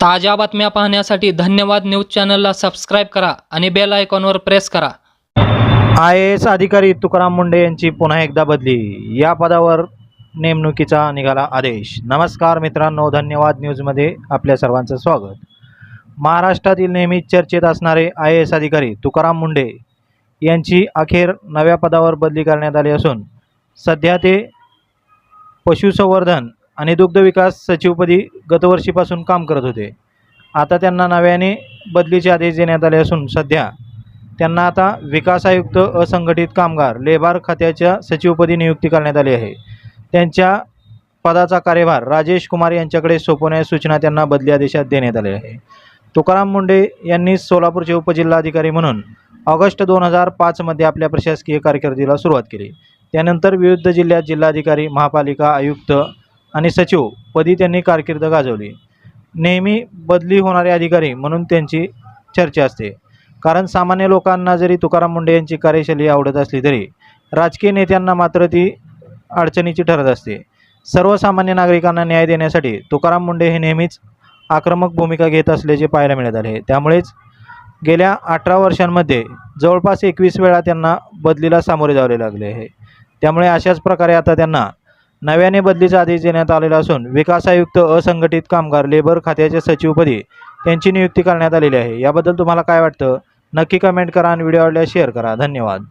ताज्या बातम्या पाहण्यासाठी धन्यवाद न्यूज चॅनलला सबस्क्राईब करा आणि बेल आयकॉनवर प्रेस करा. आय ए एस अधिकारी तुकाराम मुंडे यांची पुन्हा एकदा बदली. या पदावर नेमणुकीचा निघाला आदेश. नमस्कार मित्रांनो धन्यवाद न्यूजमध्ये आपल्या सर्वांचं स्वागत. महाराष्ट्रातील नेहमी चर्चेत असणारे आय ए एस अधिकारी तुकाराम मुंडे यांची अखेर नव्या पदावर बदली करण्यात आली असून सध्या ते पशुसंवर्धन आणि दुग्धविकास सचिवपदी गतवर्षीपासून काम करत होते. आता त्यांना नव्याने बदलीचे आदेश देण्यात आले असून सध्या त्यांना आता विकास आयुक्त असंघटित कामगार लेबार खात्याच्या सचिवपदी नियुक्ती करण्यात आली आहे. त्यांच्या पदाचा कार्यभार राजेश कुमार यांच्याकडे सोपवण्याची सूचना त्यांना बदली आदेशात देण्यात आली आहे तुकाराम मुंडे यांनी सोलापूरचे उपजिल्हाधिकारी म्हणून ऑगस्ट दोन हजार पाचमध्ये आपल्या प्रशासकीय कारकिर्दीला सुरुवात केली. त्यानंतर विविध जिल्ह्यात जिल्हाधिकारी महापालिका आयुक्त आणि सचिव पदी त्यांनी कारकीर्द गाजवली. नेहमी बदली होणारे अधिकारी म्हणून त्यांची चर्चा असते. कारण सामान्य लोकांना जरी तुकाराम मुंडे यांची कार्यशैली आवडत असली तरी राजकीय नेत्यांना मात्र ती अडचणीची ठरत असते. सर्वसामान्य नागरिकांना न्याय देण्यासाठी तुकाराम मुंडे हे नेहमीच आक्रमक भूमिका घेत असल्याचे पाहायला मिळत आहे. त्यामुळेच गेल्या अठरा वर्षांमध्ये जवळपास एकवीस वेळा त्यांना बदलीला सामोरे जावे लागले आहे. त्यामुळे अशाच प्रकारे आता त्यांना नव्याने बदलीचा आदेश देण्यात आलेला असून विकास आयुक्त असंघटित कामगार लेबर खात्याच्या सचिवपदी त्यांची नियुक्ती करण्यात आलेली आहे. याबद्दल तुम्हाला काय वाटतं? नक्की कमेंट करा आणि व्हिडिओ आवडल्यास शेअर करा. धन्यवाद.